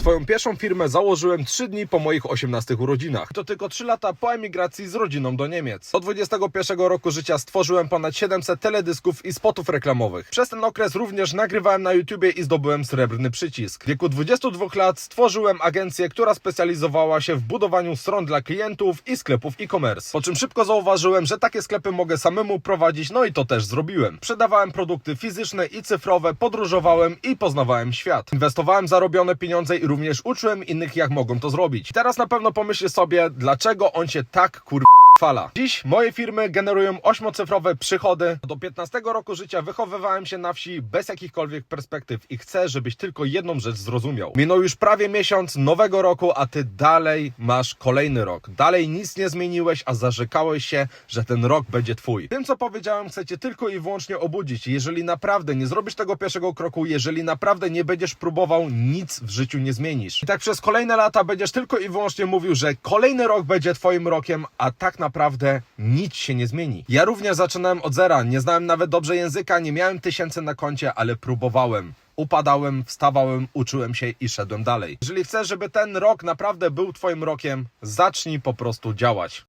Swoją pierwszą firmę założyłem 3 dni po moich 18 urodzinach. To tylko 3 lata po emigracji z rodziną do Niemiec. Do 21 roku życia stworzyłem ponad 700 teledysków i spotów reklamowych. Przez ten okres również nagrywałem na YouTubie i zdobyłem srebrny przycisk. W wieku 22 lat stworzyłem agencję, która specjalizowała się w budowaniu stron dla klientów i sklepów e-commerce. Po czym szybko zauważyłem, że takie sklepy mogę samemu prowadzić, no i to też zrobiłem. Sprzedawałem produkty fizyczne i cyfrowe, podróżowałem i poznawałem świat. Inwestowałem zarobione pieniądze i również uczyłem innych, jak mogą to zrobić. Teraz na pewno pomyślisz sobie, dlaczego on się tak kur... Dziś moje firmy generują ośmiocyfrowe przychody. Do 15 roku życia wychowywałem się na wsi bez jakichkolwiek perspektyw i chcę, żebyś tylko jedną rzecz zrozumiał. Minął już prawie miesiąc nowego roku, a ty dalej masz kolejny rok. Dalej nic nie zmieniłeś, a zarzekałeś się, że ten rok będzie twój. Tym, co powiedziałem, chcecie tylko i wyłącznie obudzić. Jeżeli naprawdę nie zrobisz tego pierwszego kroku, jeżeli naprawdę nie będziesz próbował, nic w życiu nie zmienisz. I tak przez kolejne lata będziesz tylko i wyłącznie mówił, że kolejny rok będzie twoim rokiem, a tak naprawdę nic się nie zmieni. Ja również zaczynałem od zera, nie znałem nawet dobrze języka, nie miałem tysięcy na koncie, ale próbowałem. Upadałem, wstawałem, uczyłem się i szedłem dalej. Jeżeli chcesz, żeby ten rok naprawdę był twoim rokiem, zacznij po prostu działać.